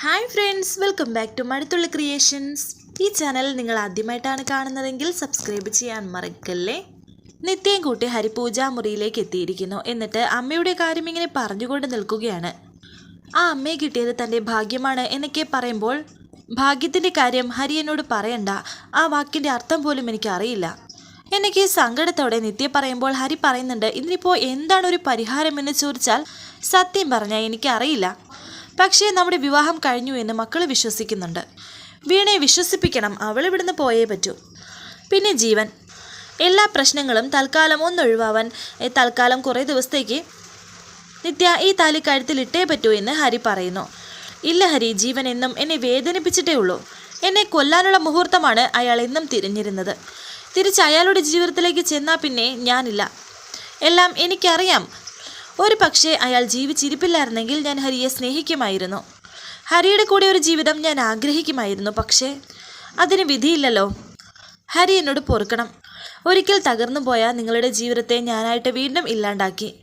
Hi friends welcome back to Mazhathulli creations ഈ channel നിങ്ങൾ ആദ്യമായിട്ടാണ് കാണുന്നതെങ്കിൽ സബ്സ്ക്രൈബ് ചെയ്യാൻ മറക്കല്ലേ? നിത്യം കൂട്ടി ഹരിപൂജാ മുറിയിലേക്ക് എത്തിയിരിക്കുന്നു. എന്നിട്ട് അമ്മയുടെ കാര്യം ഇങ്ങനെ പറഞ്ഞുകൊണ്ട് നിൽക്കുകയാണ്. ആ അമ്മയെ കിട്ടിയത് തന്റെ ഭാഗ്യമാണ് എന്നൊക്കെ പറയുമ്പോൾ ഭാഗ്യത്തിന്റെ കാര്യം ഹരി എന്നോട് പറയണ്ട. ആ വാക്കിന്റെ അർത്ഥം പോലും എനിക്കറിയില്ല എനിക്ക് സങ്കടത്തോടെ നിത്യ പറയുമ്പോൾ ഹരി പറയുന്നുണ്ട് ഇതിനിപ്പോൾ എന്താണ് ഒരു പരിഹാരം എന്ന് ചോദിച്ചാൽ സത്യം പറഞ്ഞാൽ എനിക്കറിയില്ല. പക്ഷേ നമ്മുടെ വിവാഹം കഴിഞ്ഞു എന്ന് മക്കൾ വിശ്വസിക്കുന്നുണ്ട്. വീണയെ വിശ്വസിപ്പിക്കണം അവൾ ഇവിടുന്ന് പോയേ പറ്റൂ. പിന്നെ ജീവൻ. എല്ലാ പ്രശ്നങ്ങളും തൽക്കാലം ഒന്നൊഴിവാവാൻ എ, തൽക്കാലം കുറേ ദിവസത്തേക്ക് നിത്യ ഈ താലി കഴുത്തിലിട്ടേ പറ്റൂ എന്ന് ഹരി പറയുന്നു. ഇല്ല ഹരി ജീവൻ എന്നും എന്നെ വേദനിപ്പിച്ചിട്ടേ ഉള്ളൂ. എന്നെ കൊല്ലാനുള്ള മുഹൂർത്തമാണ് അയാൾ എന്നും തിരിഞ്ഞിരുന്നത്. തിരിച്ച് അയാളുടെ ജീവിതത്തിലേക്ക് ചെന്നാൽ പിന്നെ ഞാനില്ല. എല്ലാം എനിക്കറിയാം. ഒരു പക്ഷേ അയാൾ ജീവിച്ചിരിപ്പില്ലായിരുന്നെങ്കിൽ ഞാൻ ഹരിയെ സ്നേഹിക്കുമായിരുന്നു. ഹരിയുടെ കൂടെ ഒരു ജീവിതം ഞാൻ ആഗ്രഹിക്കുമായിരുന്നു പക്ഷേ അതിന് വിധിയില്ലല്ലോ. ഹരി എന്നോട് പൊറുക്കണം. ഒരിക്കൽ തകർന്നു പോയ നിങ്ങളുടെ ജീവിതത്തെ ഞാനായിട്ട് വീണ്ടും ഇല്ലാണ്ടാക്കി.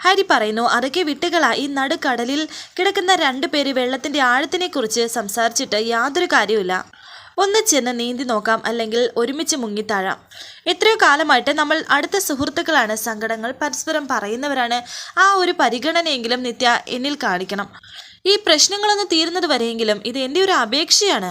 ഹരി പറയുന്നു അതൊക്കെ വിട്ടുകളാ ഈ നടുക്കടലിൽ കിടക്കുന്ന രണ്ടു പേര് വെള്ളത്തിന്റെ ആഴത്തിനെക്കുറിച്ച് സംസാരിച്ചിട്ട് യാതൊരു കാര്യവുമില്ല. ഒന്ന് ചെന്ന് നീന്തി നോക്കാം അല്ലെങ്കിൽ ഒരുമിച്ച് മുങ്ങിത്താഴാം എത്രയോ കാലമായിട്ട് നമ്മൾ അടുത്ത സുഹൃത്തുക്കളാണ് സങ്കടങ്ങൾ പരസ്പരം പറയുന്നവരാണ്. ആ ഒരു പരിഗണനയെങ്കിലും നിത്യ എന്നിൽ കാണിക്കണം. ഈ പ്രശ്നങ്ങളൊന്ന് തീരുന്നത് വരെയെങ്കിലും ഇത് എന്റെ ഒരു അപേക്ഷയാണ്.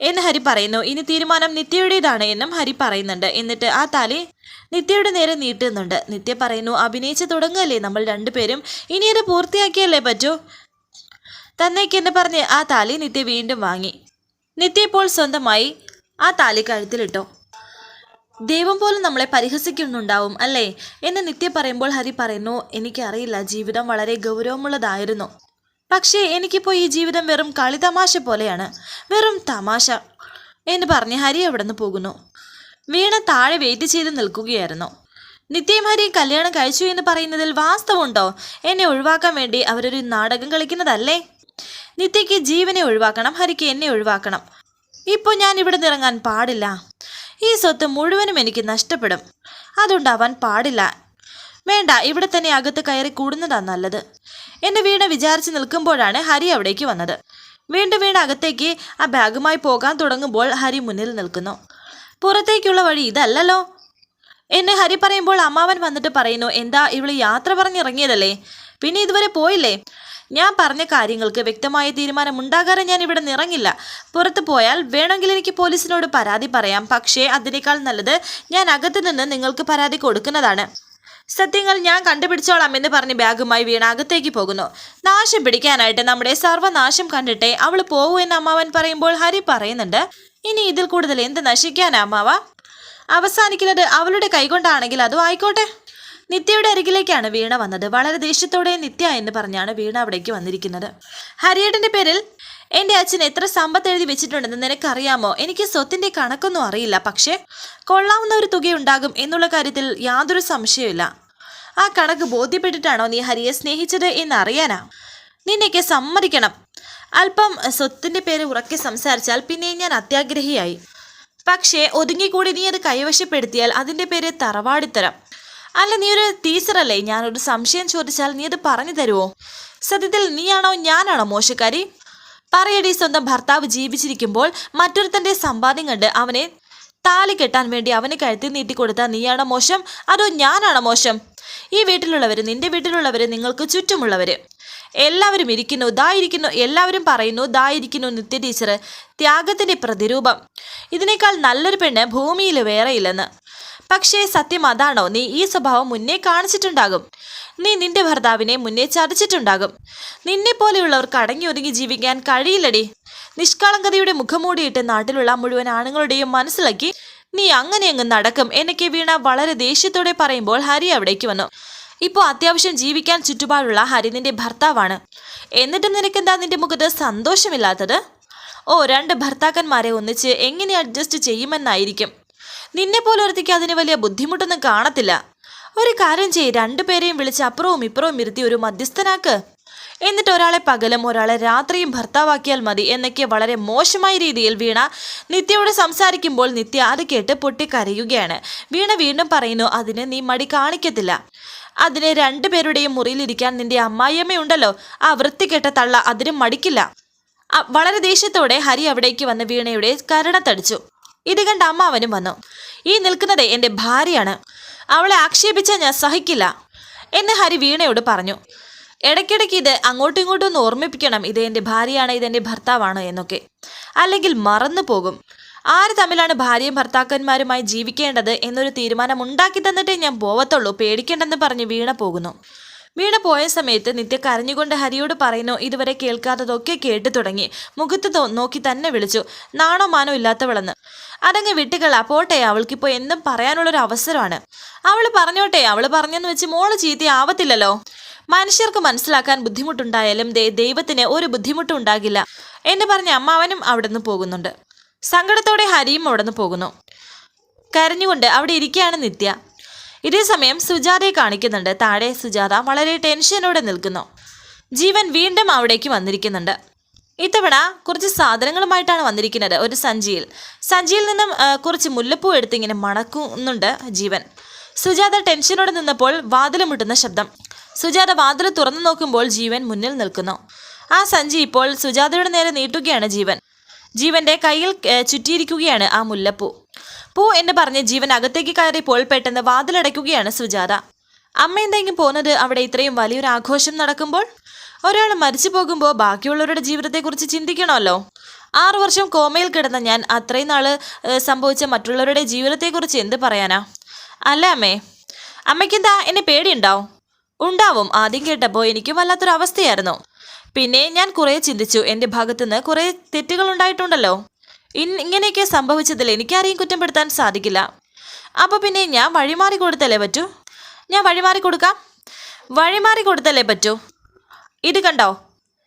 എന്ന് ഹരി പറയുന്നു. ഇനി തീരുമാനം നിത്യയുടേതാണ് എന്നും ഹരി പറയുന്നുണ്ട്. എന്നിട്ട് ആ താലി നിത്യയുടെ നേരെ നീട്ടുന്നുണ്ട്. നിത്യ പറയുന്നു അഭിനയിച്ച് തുടങ്ങുകയല്ലേ നമ്മൾ രണ്ടുപേരും? ഇനി അത് പൂർത്തിയാക്കിയല്ലേ പറ്റൂ? തന്നേക്കെന്ന് പറഞ്ഞ് ആ താലി നിത്യ വീണ്ടും വാങ്ങി. നിത്യ ഇപ്പോൾ സ്വന്തമായി ആ താലി കഴുത്തിലിട്ടു ദൈവം പോലും നമ്മളെ പരിഹസിക്കുന്നുണ്ടാവും അല്ലേ? എന്ന് നിത്യ പറയുമ്പോൾ ഹരി പറയുന്നു എനിക്കറിയില്ല ജീവിതം വളരെ ഗൗരവമുള്ളതായിരുന്നു. പക്ഷേ എനിക്കിപ്പോൾ ഈ ജീവിതം വെറും കളിതമാശ പോലെയാണ് വെറും തമാശ. എന്ന് പറഞ്ഞ് ഹരി അവിടെ നിന്ന് പോകുന്നു. വീണ താഴെ വെയിറ്റ് ചെയ്ത് നിൽക്കുകയായിരുന്നു. നിത്യയും ഹരി കല്യാണം കഴിച്ചു എന്ന് പറയുന്നതിൽ വാസ്തവമുണ്ടോ എന്നെ ഒഴിവാക്കാൻ വേണ്ടി അവരൊരു നാടകം കളിക്കുന്നതല്ലേ? നിത്യയ്ക്ക് ജീവനെ ഒഴിവാക്കണം ഹരിക്ക് എന്നെ ഒഴിവാക്കണം. ഇപ്പോൾ ഞാൻ ഇവിടെ നിറങ്ങാൻ പാടില്ല. ഈ സ്വത്ത് മുഴുവനും എനിക്ക് നഷ്ടപ്പെടും. അതുണ്ടാവാൻ പാടില്ല. വേണ്ട ഇവിടെ തന്നെ അകത്ത് കയറി കൂടുന്നതാണ് നല്ലത്. എന്റെ വീണ വിചാരിച്ച് നിൽക്കുമ്പോഴാണ് ഹരി അവിടേക്ക് വന്നത്. വീണ്ടും വീണ അകത്തേക്ക് ആ ബാഗുമായി പോകാൻ തുടങ്ങുമ്പോൾ ഹരി മുന്നിൽ നിൽക്കുന്നു. പുറത്തേക്കുള്ള വഴി ഇതല്ലല്ലോ. എന്നെ ഹരി പറയുമ്പോൾ അമ്മാവൻ വന്നിട്ട് പറയുന്നു എന്താ ഇവൾ യാത്ര പറഞ്ഞിറങ്ങിയതല്ലേ പിന്നെ ഇതുവരെ പോയില്ലേ? ഞാൻ പറഞ്ഞ കാര്യങ്ങൾക്ക് വ്യക്തമായ തീരുമാനം ഉണ്ടാകാതെ ഞാൻ ഇവിടെ നിറങ്ങില്ല. പുറത്ത് പോയാൽ വേണമെങ്കിൽ എനിക്ക് പോലീസിനോട് പരാതി പറയാം. പക്ഷേ അതിനേക്കാൾ നല്ലത് ഞാൻ അകത്ത് നിന്ന് നിങ്ങൾക്ക് പരാതി കൊടുക്കുന്നതാണ്. സത്യങ്ങൾ ഞാൻ കണ്ടുപിടിച്ചോളാം എന്ന് പറഞ്ഞ് ബാഗുമായി വീണ അകത്തേക്ക് പോകുന്നു. നാശം പിടിക്കാനായിട്ട് നമ്മുടെ സർവനാശം കണ്ടിട്ടേ അവൾ പോകൂ എന്ന് അമ്മാവൻ പറയുമ്പോൾ ഹരി പറയുന്നുണ്ട് ഇനി ഇതിൽ കൂടുതൽ എന്ത് നശിക്കാനാ അമ്മാവ? അവസാനിക്കുന്നത് അവളുടെ കൈകൊണ്ടാണെങ്കിൽ അതും ആയിക്കോട്ടെ. നിത്യയുടെ അരികിലേക്കാണ് വീണ വന്നത്. വളരെ ദേഷ്യത്തോടെ നിത്യ എന്ന് പറഞ്ഞാണ് വീണ അവിടേക്ക് വന്നിരിക്കുന്നത്. ഹരിയേട്ടന്റെ പേരിൽ എന്റെ അച്ഛൻ എത്ര സമ്പത്ത് എഴുതി വെച്ചിട്ടുണ്ടെന്ന് നിനക്കറിയാമോ? എനിക്ക് സ്വത്തിന്റെ കണക്കൊന്നും അറിയില്ല. പക്ഷേ കൊള്ളാവുന്ന ഒരു തുകയുണ്ടാകും എന്നുള്ള കാര്യത്തിൽ യാതൊരു സംശയമില്ല ആ കണക്ക് ബോധ്യപ്പെട്ടിട്ടാണോ നീ ഹരിയെ സ്നേഹിച്ചത് എന്നറിയാനാ? നിന്നെയൊക്കെ സമ്മതിക്കണം. അല്പം സ്വത്തിന്റെ പേര് ഉറക്കെ സംസാരിച്ചാൽ പിന്നെ ഞാൻ അത്യാഗ്രഹിയായി. പക്ഷേ ഒതുങ്ങിക്കൂടി നീ അത് കൈവശപ്പെടുത്തിയാൽ അതിന്റെ പേര് തറവാടിത്തരം. അല്ല നീ ഒരു ടീച്ചറല്ലേ? ഞാനൊരു സംശയം ചോദിച്ചാൽ നീ അത് പറഞ്ഞു തരുമോ സത്യത്തിൽ നീയാണോ ഞാനാണോ മോശക്കാരി? പറയടി സ്വന്തം ഭർത്താവ് ജീവിച്ചിരിക്കുമ്പോൾ മറ്റൊരുത്തന്റെ സമ്പാദ്യം കണ്ട് അവനെ താലി കെട്ടാൻ വേണ്ടി അവന് കഴുത്തി നീട്ടിക്കൊടുത്താൽ നീയാണോ മോശം? അതോ ഞാനാണോ മോശം? ഈ വീട്ടിലുള്ളവര് നിന്റെ വീട്ടിലുള്ളവര് നിങ്ങൾക്ക് ചുറ്റുമുള്ളവര്. എല്ലാവരും ഇരിക്കുന്നു ദായിരിക്കുന്നു എല്ലാവരും പറയുന്നു ദാ ഇരിക്കുന്നു നിത്യ ടീച്ചർ ത്യാഗത്തിന്റെ പ്രതിരൂപം. ഇതിനേക്കാൾ നല്ലൊരു പെണ്ണ് ഭൂമിയിൽ വേറെയില്ലെന്ന് പക്ഷേ സത്യം അതാണോ? നീ ഈ സ്വഭാവം മുന്നേ കാണിച്ചിട്ടുണ്ടാകും. നീ നിന്റെ ഭർത്താവിനെ മുന്നേ ചതിച്ചിട്ടുണ്ടാകും. നിന്നെ പോലെയുള്ളവർക്ക് അടങ്ങി ഒതുങ്ങി ജീവിക്കാൻ കഴിയില്ലടി. നിഷ്കളങ്കതയുടെ മുഖംമൂടിയിട്ട് നാട്ടിലുള്ള മുഴുവൻ ആണുങ്ങളുടെയും മനസ്സിലാക്കി നീ അങ്ങനെ അങ്ങ് നടക്കും എന്നൊക്കെ വീണ വളരെ ദേഷ്യത്തോടെ പറയുമ്പോൾ ഹരി അവിടേക്ക് വന്നു. ഇപ്പോൾ അത്യാവശ്യം ജീവിക്കാൻ ചുറ്റുപാടുള്ള ഹരി നിന്റെ ഭർത്താവാണ്. എന്നിട്ടും നിനക്കെന്താ നിന്റെ മുഖത്ത് സന്തോഷമില്ലാത്തത്? ഓ രണ്ട് ഭർത്താക്കന്മാരെ ഒന്നിച്ച് എങ്ങനെ അഡ്ജസ്റ്റ് ചെയ്യുമെന്നായിരിക്കും. നിന്നെ പോലെ ഒരുത്തിക്ക് അതിന് വലിയ ബുദ്ധിമുട്ടൊന്നും കാണത്തില്ല. ഒരു കാര്യം ചെയ്യ് രണ്ടുപേരെയും വിളിച്ച് അപ്പുറവും ഇപ്പുറവും ഇരുത്തി ഒരു മധ്യസ്ഥനാക്ക്. എന്നിട്ട് ഒരാളെ പകലും ഒരാളെ രാത്രിയും ഭർത്താവാക്കിയാൽ മതി എന്നൊക്കെ വളരെ മോശമായ രീതിയിൽ വീണ നിത്യയോട് സംസാരിക്കുമ്പോൾ നിത്യ അത് കേട്ട് പൊട്ടിക്കരയുകയാണ്. വീണ വീണ്ടും പറയുന്നു അതിന് നീ മടി കാണിക്കത്തില്ല. അതിന് രണ്ടുപേരുടെയും മുറിയിലിരിക്കാൻ നിന്റെ അമ്മായിയമ്മയുണ്ടല്ലോ ആ വൃത്തികെട്ട തള്ള അതിനും മടിക്കില്ല. വളരെ ദേഷ്യത്തോടെ ഹരി അവിടേക്ക് വന്ന് വീണയുടെ കരണത്തടിച്ചു. ഇത് കണ്ട അമ്മാവനും വന്നു. ഈ നിൽക്കുന്നത് എന്റെ ഭാര്യയാണ്. അവളെ ആക്ഷേപിച്ചാൽ ഞാൻ സഹിക്കില്ല എന്ന് ഹരി വീണയോട് പറഞ്ഞു. ഇടയ്ക്കിടയ്ക്ക് ഇത് അങ്ങോട്ടും ഇങ്ങോട്ടും ഒന്ന് ഓർമ്മിപ്പിക്കണം. ഇത് എന്റെ ഭാര്യയാണ് ഇത് എന്റെ ഭർത്താവാണ് എന്നൊക്കെ. അല്ലെങ്കിൽ മറന്നു പോകും. ആര് തമ്മിലാണ് ഭാര്യയും ഭർത്താക്കന്മാരുമായി ജീവിക്കേണ്ടത് എന്നൊരു തീരുമാനം ഉണ്ടാക്കി തന്നിട്ടേ ഞാൻ പോവത്തുള്ളൂ. പേടിക്കേണ്ടെന്ന് പറഞ്ഞ് വീണ പോകുന്നു. വീണ പോയ സമയത്ത് നിത്യ കരഞ്ഞുകൊണ്ട് ഹരിയോട് പറയുന്നു ഇതുവരെ കേൾക്കാത്തതൊക്കെ കേട്ടു തുടങ്ങി. മുഖത്ത് നോക്കി തന്നെ വിളിച്ചു. നാണോ മാനോ ഇല്ലാത്തവളെന്ന്. അതങ്ങ് വിട്ടുകള. പോട്ടെ അവൾക്കിപ്പോൾ എന്തും പറയാനുള്ളൊരു അവസരമാണ്. അവൾ പറഞ്ഞോട്ടെ. അവൾ പറഞ്ഞെന്ന് വെച്ച് മോൾ ചീത്തയാവത്തില്ലല്ലോ മനുഷ്യർക്ക് മനസ്സിലാക്കാൻ ബുദ്ധിമുട്ടുണ്ടായാലും ദൈവത്തിന് ഒരു ബുദ്ധിമുട്ടും ഉണ്ടാകില്ല. എന്ന് പറഞ്ഞ അമ്മാവനും അവിടെ നിന്ന് പോകുന്നുണ്ട്. സങ്കടത്തോടെ ഹരിയും അവിടെ നിന്ന് പോകുന്നു. കരഞ്ഞുകൊണ്ട് അവിടെ ഇരിക്കുകയാണ് നിത്യ. ഇതേ സമയം സുജാതയെ കാണിക്കുന്നുണ്ട്. താഴെ സുജാത വളരെ ടെൻഷനോടെ നിൽക്കുന്നു. ജീവൻ വീണ്ടും അവിടേക്ക് വന്നിരിക്കുന്നുണ്ട്. ഇത്തവണ കുറച്ച് സാധനങ്ങളുമായിട്ടാണ് വന്നിരിക്കുന്നത് ഒരു സഞ്ചിയിൽ. സഞ്ചിയിൽ നിന്നും കുറച്ച് മുല്ലപ്പൂ എടുത്ത് ഇങ്ങനെ മണക്കുന്നുണ്ട് ജീവൻ. സുജാത ടെൻഷനോടെ നിന്നപ്പോൾ വാതിൽ മുട്ടുന്ന ശബ്ദം. സുജാത വാതിൽ തുറന്നു നോക്കുമ്പോൾ ജീവൻ മുന്നിൽ നിൽക്കുന്നു. ആ സഞ്ചി ഇപ്പോൾ സുജാതയുടെ നേരെ നീട്ടുകയാണ് ജീവൻ. ജീവന്റെ കയ്യിൽ ചുറ്റിയിരിക്കുകയാണ് ആ മുല്ലപ്പൂ. പൂ എന്ന് പറഞ്ഞ് ജീവൻ അകത്തേക്ക് കയറിയപ്പോൾ പെട്ടെന്ന് വാതിലടയ്ക്കുകയാണ് സുജാത. അമ്മ എന്തെങ്കിലും പോകുന്നത്? അവിടെ ഇത്രയും വലിയൊരു ആഘോഷം നടക്കുമ്പോൾ? ഒരാൾ മരിച്ചു പോകുമ്പോൾ ബാക്കിയുള്ളവരുടെ ജീവിതത്തെക്കുറിച്ച് ചിന്തിക്കണമല്ലോ. ആറു വർഷം കോമയിൽ കിടന്ന ഞാൻ അത്രയും നാൾ സംഭവിച്ച മറ്റുള്ളവരുടെ ജീവിതത്തെക്കുറിച്ച് എന്ത് പറയാനാ? അല്ല അമ്മേ? അമ്മയ്ക്കെന്താ എന്നെ പേടിയുണ്ടാവും ഉണ്ടാവും. ആദ്യം കേട്ടപ്പോൾ എനിക്കും വല്ലാത്തൊരു അവസ്ഥയായിരുന്നു പിന്നെ ഞാൻ കുറേ ചിന്തിച്ചു. എന്റെ ഭാഗത്തുനിന്ന് കുറേ തെറ്റുകൾ ഉണ്ടായിട്ടുണ്ടല്ലോ. ഇങ്ങനെയൊക്കെ സംഭവിച്ചതിൽ എനിക്കാരെയും കുറ്റപ്പെടുത്താൻ സാധിക്കില്ല. അപ്പോൾ പിന്നെ ഞാൻ വഴിമാറി കൊടുത്തല്ലേ പറ്റൂ? ഞാൻ വഴിമാറി കൊടുക്കാം. വഴിമാറി കൊടുത്തല്ലേ പറ്റൂ? ഇത് കണ്ടോ?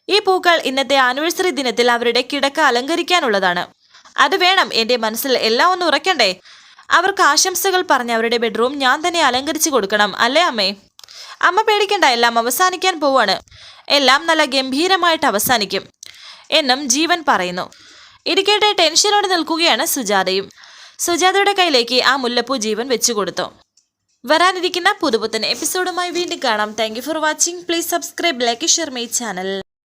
ഈ പൂക്കൾ ഇന്നത്തെ ആനിവേഴ്സറി ദിനത്തിൽ അവരുടെ കിടക്ക അലങ്കരിക്കാനുള്ളതാണ്. അത് വേണം എന്റെ മനസ്സിൽ എല്ലാം ഒന്ന് ഉറക്കണ്ടേ? അവർക്ക് ആശംസകൾ പറഞ്ഞ് അവരുടെ ബെഡ്റൂം ഞാൻ തന്നെ അലങ്കരിച്ചു കൊടുക്കണം അല്ലേ അമ്മേ? അമ്മ പേടിക്കണ്ട എല്ലാം അവസാനിക്കാൻ പോവാണ്. എല്ലാം നല്ല ഗംഭീരമായിട്ട് അവസാനിക്കും എന്നും ജീവൻ പറയുന്നു. ഇത് കേട്ട് ടെൻഷനോടെ നിൽക്കുകയാണ് സുജാതയും. സുജാതയുടെ കയ്യിലേക്ക് ആ മുല്ലപ്പൂ ജീവൻ വെച്ചു കൊടുത്തു. വരാനിരിക്കുന്ന പുതുപുത്തൻ എപ്പിസോഡുമായി വീണ്ടും കാണാം. Thank for watching please subscribe like share my channel